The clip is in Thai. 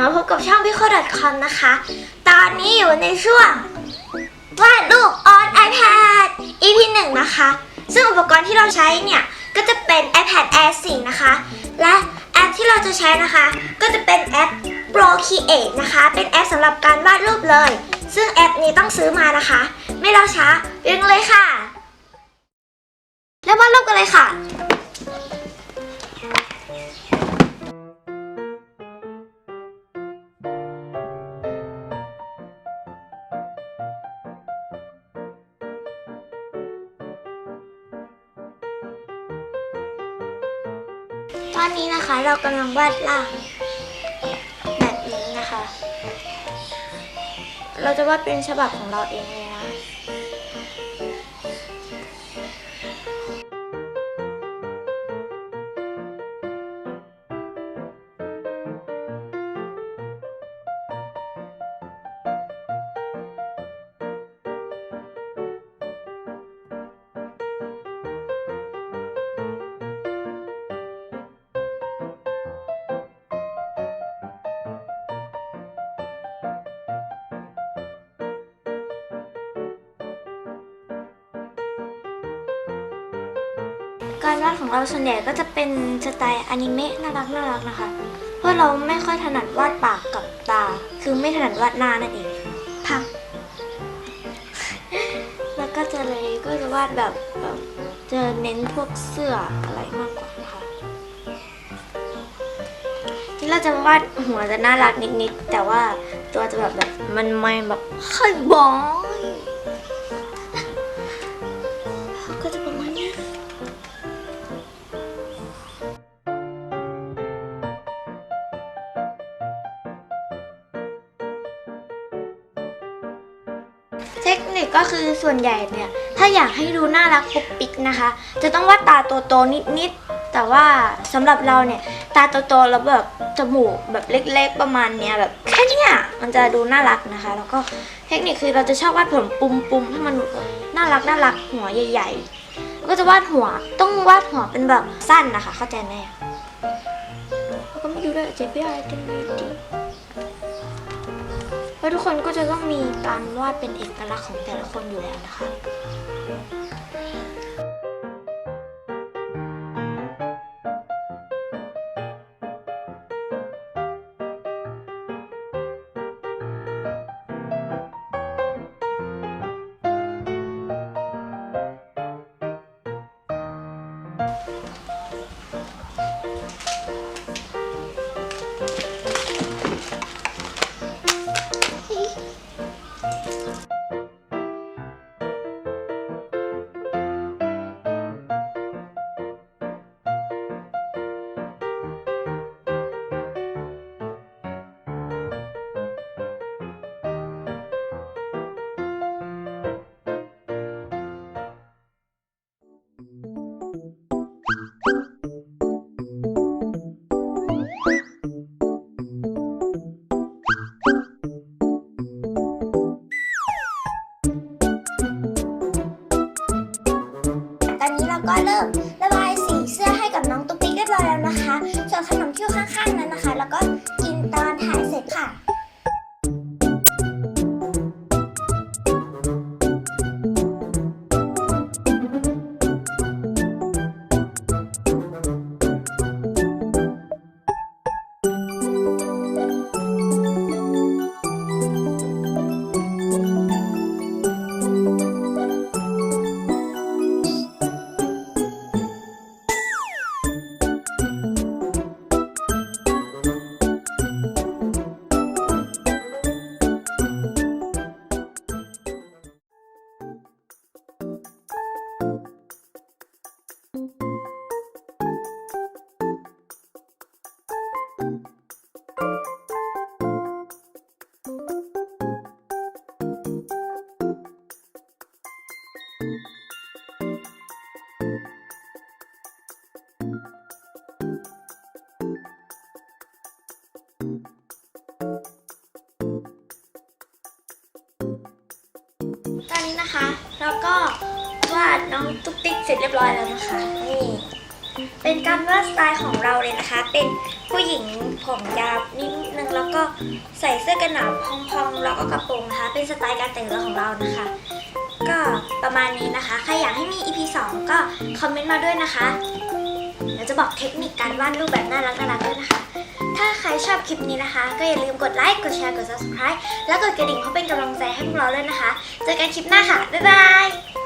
c o c o m นะคะ ตอนนี้อยู่ในช่วงวาดรูป on iPad EP 1นะคะ ซึ่งอุปกรณ์ที่เราใช้เนี่ย ก็จะเป็น iPad Air 4 นะคะ และแอปที่เราจะใช้นะคะ ก็จะเป็นแอป Procreate นะคะ เป็นแอปสำหรับการวาดรูปเลย ซึ่งแอปนี้ต้องซื้อมานะคะ ไม่รอช้าเรียงเลยค่ะ แล้ววาดรูปกันเลยค่ะ้อนนี้นะคะเรากำลังวาดล่างแบบนี้นะคะ เราจะวาดเป็นฉบับของเราเองเลย การวาดของเราส่วนใหญ่ก็จะเป็นสไตล์อนิเมะน่ารักน่ารักนะคะ เพราะเราไม่ค่อยถนัดวาดปากกับตา คือไม่ถนัดวาดหน้านั่นเองพังแล้วก็จะเลยก็จะวาดแบบแบบจะเน้นพวกเสื้ออะไรมากกว่านะคะที่เราจะวาดหัวจะน่ารักนิดๆแต่ว่าตัวจะแบบแบบมันไม่แบบไข่บอย เทคนิคก็คือส่วนใหญ่เนี่ย ถ้าอยากให้ดูน่ารักปุกปิกนะคะ จะต้องวาดตาโตๆนิดๆ แต่ว่าสำหรับเราเนี่ย ตาโตๆแล้วแบบจมูกแบบเล็ก ๆ ประมาณเนี้ยแบบแค่เนี้ยมันจะดูน่ารักนะคะ แล้วก็เทคนิคคือเราจะชอบวาดผมปุมๆให้มันน่ารักน่ารักหัวใหญ่ ๆ ก็จะวาดหัวต้องวาดหัวเป็นแบบสั้นนะคะ เข้าใจไหมก็ไม่ดูด้วยเจ็บไม่ได้จังเลยดิแล้ ทุกคนก็จะต้องมีการวาดเป็นเอกลักษณ์ของแต่ละคนอยู่แล้วนะคะ ก็เริ่มระบายสีเสื้อให้กับน้องตุ๊กติ๊กเรียบร้อยแล้วนะคะส่วนขนมที่อยู่ข้างๆ ตอนนี้นะคะเราก็วาดน้องตุ๊กติ๊กเสร็จเรียบร้อยแล้วนะคะนี่เป็นการวาดสไตล์ของเราเลยนะคะ เป็นผู้หญิงผมยาวนิดนึงแล้วก็ใส่เสื้อกันหนาวพองๆแล้วก็กระโปรงนะคะ เป็นสไตล์การแต่งตัวของเรานะคะ ก็ประมาณนี้นะคะ ใครอยากให้มี EP 2 ก็คอมเมนต์มาด้วยนะคะ เดี๋ยวจะบอกเทคนิคการวาดรูปแบบน่ารักน่ารักด้วยนะคะ ถ้าใครชอบคลิปนี้นะคะ ก็อย่าลืมกดไลค์ กดแชร์ กด subscribe แล้วกดกระดิ่งเพื่อเป็นกำลังใจให้พวกเราด้วยนะคะ เจอกันคลิปหน้าค่ะ บ๊ายบาย